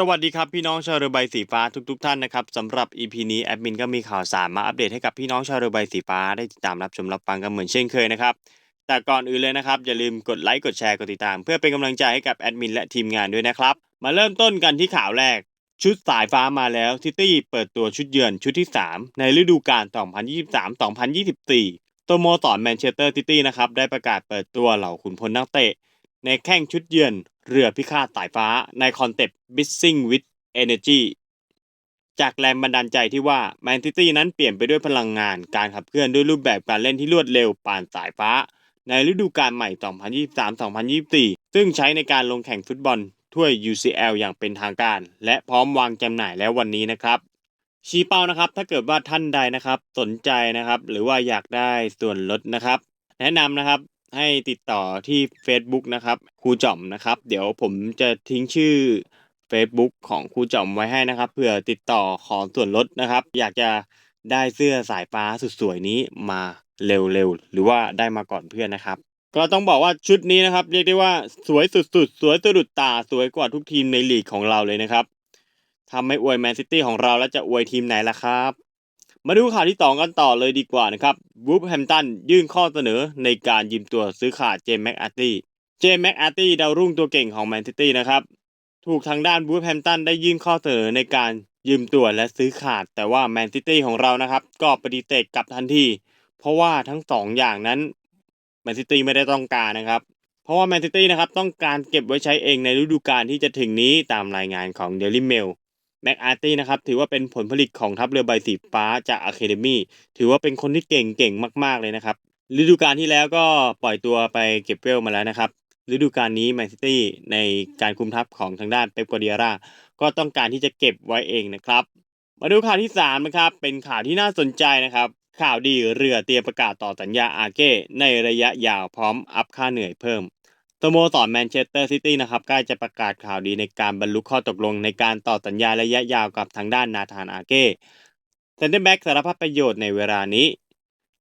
สวัสดีครับพี่น้องชาวเรือใบสีฟ้าทุกๆทท่านนะครับสำหรับ EP นี้แอดมินก็มีข่าวสารมาอัปเดตให้กับพี่น้องชาวเรือใบสีฟ้าได้ติดตามรับชมรับฟังกันเหมือนเช่นเคยนะครับแต่ก่อนอื่นเลยนะครับอย่าลืมกดไลค์กดแชร์กดติดตาม เพื่อเป็นกำลังใจให้กับแอดมินและทีมงานด้วยนะครับ มาเริ่มต้นกันที่ข่าวแรก ชุดสายฟ้ามาแล้วซิตี้เปิดตัวชุดเยือนชุดที่ 3 ในฤดูกาล 2023-2024ตัวโมสรแมนเชสเตอร์ซิตี้นะครับได้ประกาศเปิดตัวเหล่าขุนพลนักเตะ ในแข่งชุดเยือน เรือพิฆาตสายฟ้าในคอนเซปต์ Bissing with Energy จากแรงบันดาลใจที่ว่าแมนซิตี้นั้นเปลี่ยนไปด้วยพลังงาน การขับเคลื่อนด้วยรูปแบบการเล่นที่รวดเร็วปานสายฟ้า ในฤดูกาลใหม่ 2023-2024 ซึ่งใช้ในการลงแข่งฟุตบอลถ้วย UCL อย่างเป็นทางการ และพร้อมวางจำหน่ายแล้ววันนี้นะครับชี้เป้านะครับถ้าเกิดว่าท่านใดนะครับสนใจนะครับ หรือว่าอยากได้ส่วนลดนะครับ แนะนำนะครับ ให้ติดต่อที่ Facebook นะครับครูจ่อมนะครับ เดี๋ยวผมจะทิ้งชื่อ Facebook ของครูจ่อมไว้ให้นะครับเผื่อติดต่อขอส่วนลดนะครับ อยากจะได้เสื้อสายฟ้าสุดสวยนี้มาเร็วๆ หรือว่าได้มาก่อนเพื่อนนะครับ ก็ต้องบอกว่าชุดนี้นะครับ เรียกได้ว่าสวยสุดๆ สวยสะดุดตาสวยกว่าทุกทีมในลีกของเราเลยนะครับทำให้อวยแมนซิตี้ของเราแล้วจะอวยทีมไหนล่ะครับ มาดูข่าวที่สองกันต่อเลยดีกว่านะครับวูฟแฮมตันยื่นข้อเสนอในการยืมตัวซื้อขาดเจมส์แม็กอาร์ตี้ เจมส์แม็กอาร์ตี้ดาวรุ่งตัวเก่งของแมนซิตี้นะครับ ถูกทางด้านบูธแฮมตันได้ยื่นข้อเสนอในการยืมตัวและซื้อขาด แต่ว่าแมนซิตี้ของเรานะครับ ก็ปฏิเสธกลับทันที เพราะว่าทั้งสองอย่างนั้นแมนซิตี้ไม่ได้ต้องการนะครับ เพราะว่าแมนซิตี้นะครับต้องการเก็บไว้ใช้เองในฤดูกาลที่จะถึงนี้ตามรายงานของเดลิเมล แม็กอาร์ตี้นะครับถือว่าเป็นผลผลิตของทัพเรือใบสีฟ้าจากอะคาเดมี่ถือว่าเป็นคนที่เก่งเก่งมากๆเลยนะครับฤดูกาลที่แล้วก็ปล่อยตัวไปเก็บเวลมาแล้วนะครับฤดูกาลนี้แมนซิตี้ในการคุมทัพของทางด้านเป๊ปกัวเดียร่าก็ต้องการที่จะเก็บไว้เองนะครับ มาดูข่าวที่3นะครับเป็นข่าวที่น่าสนใจนะครับข่าวดีเรือเตรียมประกาศต่อสัญญาอาเก้ในระยะยาวพร้อมอัพค่าเหนื่อยเพิ่ม สโมสรแมนเชสเตอร์ซิตี้นะครับใกล้จะประกาศข่าวดีในการบรรลุข้อตกลงในการต่อสัญญาระยะยาวกับทางด้านนาธานอาเก้เซนเตอร์แบ็กสารพัดประโยชน์ในเวลานี้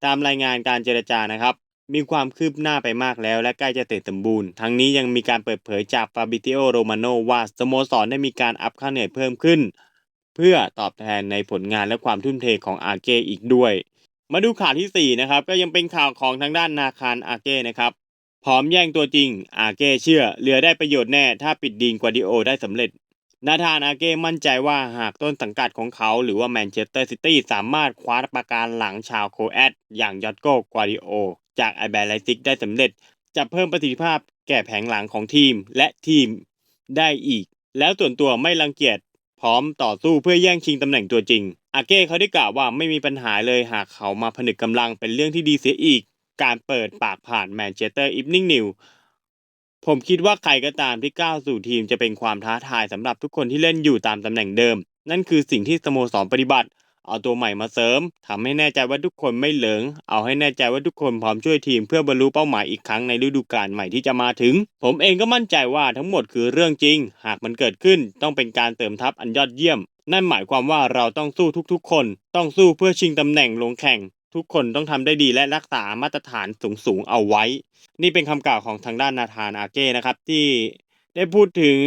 ตามรายงานการเจรจานะครับ มีความคืบหน้าไปมากแล้ว และใกล้จะเสร็จสมบูรณ์ ทั้งนี้ยังมีการเปิดเผยจากฟาบิติโอโรมาโนว่าสโมสรได้มีการอัพค่าเหนื่อยเพิ่มขึ้น เพื่อตอบแทนในผลงานและความทุ่มเทของอาเก้อีกด้วย มาดูข่าวที่4นะครับก็ยังเป็นข่าวของทางด้านนาคารอาเก้นะครับ พร้อมแย่งตัวจริง อาเก้เชื่อเรือได้ประโยชน์แน่ ถ้าปิดดีนกวาดิโอได้สำเร็จ นาธานอาเก้มั่นใจว่าหากต้นสังกัดของเขาหรือว่าแมนเชสเตอร์ซิตี้สามารถคว้าประการหลังชาวโคแอตอย่างยอตโกกวาดิโอ จากไอแบรไลซิกได้สำเร็จ จะเพิ่มประสิทธิภาพแก่แผงหลังของทีมและทีมได้อีก แล้วส่วนตัวไม่รังเกียจพร้อมต่อสู้เพื่อแย่งชิงตำแหน่งตัวจริง อาเก้เขาได้กล่าวว่าไม่มีปัญหาเลยหากเขามาผนึกกำลังเป็นเรื่องที่ดีเสียอีก การเปิดปากผ่านแมนเชสเตอร์อีฟนิ่งนิวผมคิดว่าใครก็ตามที่ก้าวสู่ทีมจะเป็นความท้าทายสำหรับทุกคนที่เล่นอยู่ตามตำแหน่งเดิม นั่นคือสิ่งที่สโมสรปฏิบัติ เอาตัวใหม่มาเสริมทำให้แน่ใจว่าทุกคนไม่เหลิง เอาให้แน่ใจว่าทุกคนพร้อมช่วยทีมเพื่อบรรลุเป้าหมายอีกครั้งในฤดูกาลใหม่ที่จะมาถึง ผมเองก็มั่นใจว่าทั้งหมดคือเรื่องจริง หากมันเกิดขึ้นต้องเป็นการเติมทัพอันยอดเยี่ยม นั่นหมายความว่าเราต้องสู้ทุกๆ คน ต้องสู้เพื่อชิงตำแหน่งลงแข่ง ทุกคนต้องทำได้ดีและรักษามาตรฐานสูงๆเอาไว้ นี่เป็นคำกล่าวของทางด้านนาธานอาเก้นะครับที่ได้พูดถึง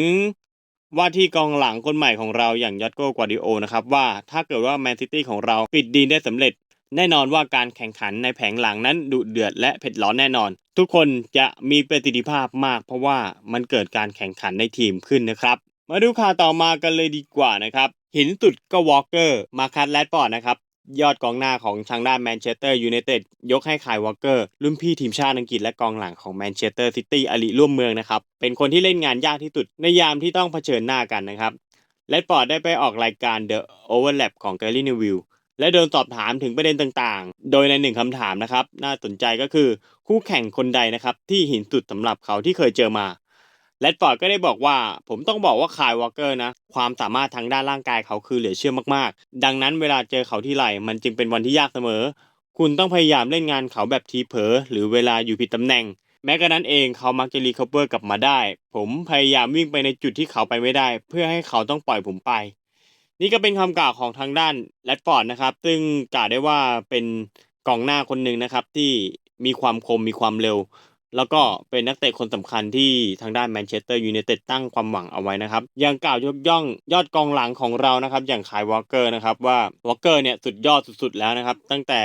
ว่าที่กองหลังคนใหม่ของเราอย่างยอตโกกวาดิโอนะครับว่าถ้าเกิดว่าแมนซิตี้ของเราปิดดีนได้สำเร็จ แน่นอนว่าการแข่งขันในแผงหลังนั้นดุเดือดและเผ็ดร้อนแน่นอน ทุกคนจะมีประสิทธิภาพมาก เพราะว่ามันเกิดการแข่งขันในทีมขึ้นนะครับ มาดูข่าวต่อมากันเลยดีกว่านะครับหินสุดก็วอลเกอร์มาคัตแรดฟอร์ดนะครับ ยอดกองหน้าของทางด้านแมนเชสเตอร์ยูไนเต็ดยกให้คายวอลเกอร์ รุ่นพี่ทีมชาติอังกฤษและกองหลังของแมนเชสเตอร์ซิตี้อลิร่วมเมืองนะครับ เป็นคนที่เล่นงานยากที่สุดในยามที่ต้องเผชิญหน้ากันนะครับแรดฟอร์ดได้ไปออกรายการ The Overlap ของ Gary Neville และโดนสอบถามถึงประเด็นต่างๆ โดยในหนึ่งคำถามนะครับ น่าสนใจก็คือคู่แข่งคนใดนะครับที่หินสุดสำหรับเขาที่เคยเจอมา แรดฟอร์ดก็ได้บอกว่า ผมต้องบอกว่าคายวอลเกอร์นะ ความสามารถทางด้านร่างกายเขาคือเหลือเชื่อมากๆ ดังนั้นเวลาเจอเขาที่ไหลมันจึงเป็นวันที่ยากเสมอ คุณต้องพยายามเล่นงานเขาแบบทีเผลอหรือเวลาอยู่ผิดตำแหน่ง แม้กระนั้นเองเขามักจะรีคอเวอร์กลับมาได้ ผมพยายามวิ่งไปในจุดที่เขาไปไม่ได้ เพื่อให้เขาต้องปล่อยผมไป นี่ก็เป็นคำกล่าวของทางด้านแรดฟอร์ดนะครับ ซึ่งกล่าวได้ว่าเป็นกองหน้าคนหนึ่งนะครับที่มีความคมมีความเร็ว แล้วก็เป็นนักเตะคนสำคัญที่ทางด้านแมนเชสเตอร์ยูไนเต็ดตั้งความหวังเอาไว้นะครับยังกล่าวยกย่องยอดกองหลังของเรานะครับ อย่างคายวอลเกอร์นะครับว่าวอลเกอร์เนี่ยสุดยอดสุดๆแล้วนะครับ ตั้งแต่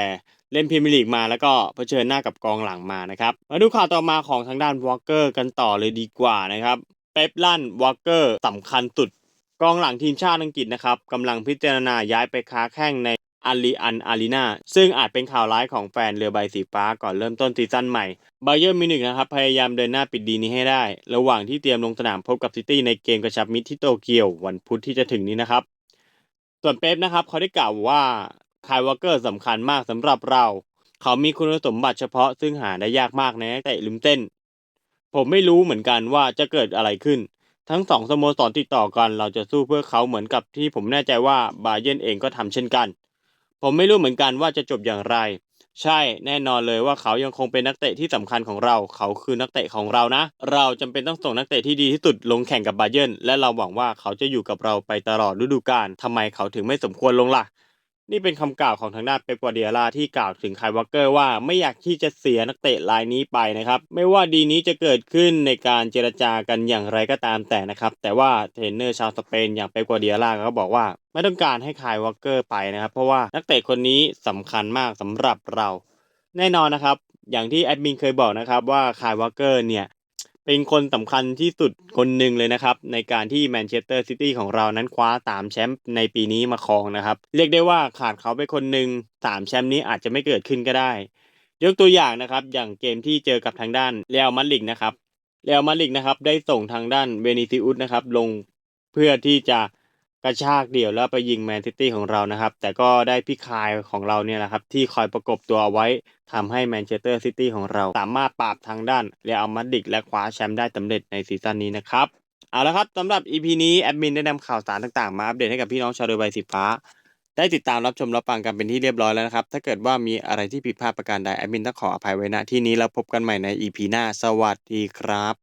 เล่นพรีเมียร์ลีกมาแล้วก็เผชิญหน้ากับกองหลังมานะครับมาดูข่าวต่อมาของทางด้านวอลเกอร์กันต่อเลยดีกว่านะครับเป๊ปลั่นวอลเกอร์สำคัญสุด กองหลังทีมชาติอังกฤษนะครับกำลังพิจารณาย้ายไปค้าแข้งใน อารีอันอารีนาซึ่งอาจเป็นข่าวร้ายของแฟนเรือใบสีฟ้าก่อนเริ่มต้นซีซั่นใหม่ไบเยิร์มิวนิกนะครับพยายามเดินหน้าปิดดีนี้ให้ได้ ระหว่างที่เตรียมลงสนามพบกับซิตี้ในเกมกระชับมิตรที่โตเกียววันพุธที่จะถึงนี้นะครับ ส่วนเป๊ปนะครับเขาได้กล่าวว่าคายวอลเกอร์สำคัญมากสำหรับเรา เขามีคุณสมบัติเฉพาะซึ่งหาได้ยากมากในนักเตะริมเส้น ผมไม่รู้เหมือนกันว่าจะเกิดอะไรขึ้น ทั้งสองสโมสรติดต่อกัน เราจะสู้เพื่อเขาเหมือนกับที่ผมแน่ใจว่าบาเยร์นเองก็ทำเช่นกัน ผมไม่รู้เหมือนกันว่าจะจบอย่างไร ใช่แน่นอนเลยว่าเขายังคงเป็นนักเตะที่สำคัญของเรา เขาคือนักเตะของเรานะ เราจำเป็นต้องส่งนักเตะที่ดีที่สุดลงแข่งกับบาเยร์นและเราหวังว่าเขาจะอยู่กับเราไปตลอดฤดูกาลทำไมเขาถึงไม่สมควรลงล่ะ นี่เป็นคำกล่าวของทางด้านเป๊ปกัวเดียล่าที่กล่าวถึงไคายวอลเกอร์ว่าไม่อยากที่จะเสียนักเตะรายนี้ไปนะครับ ไม่ว่าดีนี้จะเกิดขึ้นในการเจรจากันอย่างไรก็ตามแต่นะครับ แต่ว่าเทรนเนอร์ชาวสเปนอย่างเป๊ปกัวเดียล่าก็บอกว่า ไม่ต้องการให้ไคายวอลเกอร์ไปนะครับ เพราะว่านักเตะคนนี้สำคัญมากสำหรับเรา แน่นอนนะครับ อย่างที่แอดมินเคยบอกนะครับว่าไคายวอลเกอร์เนี่ย เป็นคนสำคัญที่สุดคนหนึ่งเลยนะครับ ในการที่แมนเชสเตอร์ซิตี้ของเรานั้นคว้าสามแชมป์ในปีนี้มาครองนะครับ เรียกได้ว่าขาดเขาไปคนหนึ่งสามแชมป์นี้อาจจะไม่เกิดขึ้นก็ได้ ยกตัวอย่างนะครับ อย่างเกมที่เจอกับทางด้านเรอัลมาดริดนะครับเรอัลมาดริดนะครับได้ส่งทางด้านเวนิซิอุสนะครับลงเพื่อที่จะ กระชากเดี่ยวแล้วไปยิงแมนซิตี้ของเรานะครับ แต่ก็ได้พี่คายของเราเนี่ยแหละครับ ที่คอยประกบตัวเอาไว้ทำให้แมนเชสเตอร์ซิตี้ของเรา สามารถปราบทางด้านเรอัลมาดริดและคว้าแชมป์ได้สำเร็จในซีซั่นนี้นะครับ เอาละครับสำหรับ EP นี้แอดมินได้นำข่าวสารต่างๆ มาอัปเดตให้กับพี่น้องชาวเรือใบสีฟ้า ได้ติดตามรับชมรับฟังกันเป็นที่เรียบร้อยแล้วนะครับ ถ้าเกิดว่ามีอะไรที่ผิดพลาดประการใดแอดมินต้องขออภัยไว้ณที่นี้แล้วพบกันใหม่ใน EP หน้า สวัสดีครับ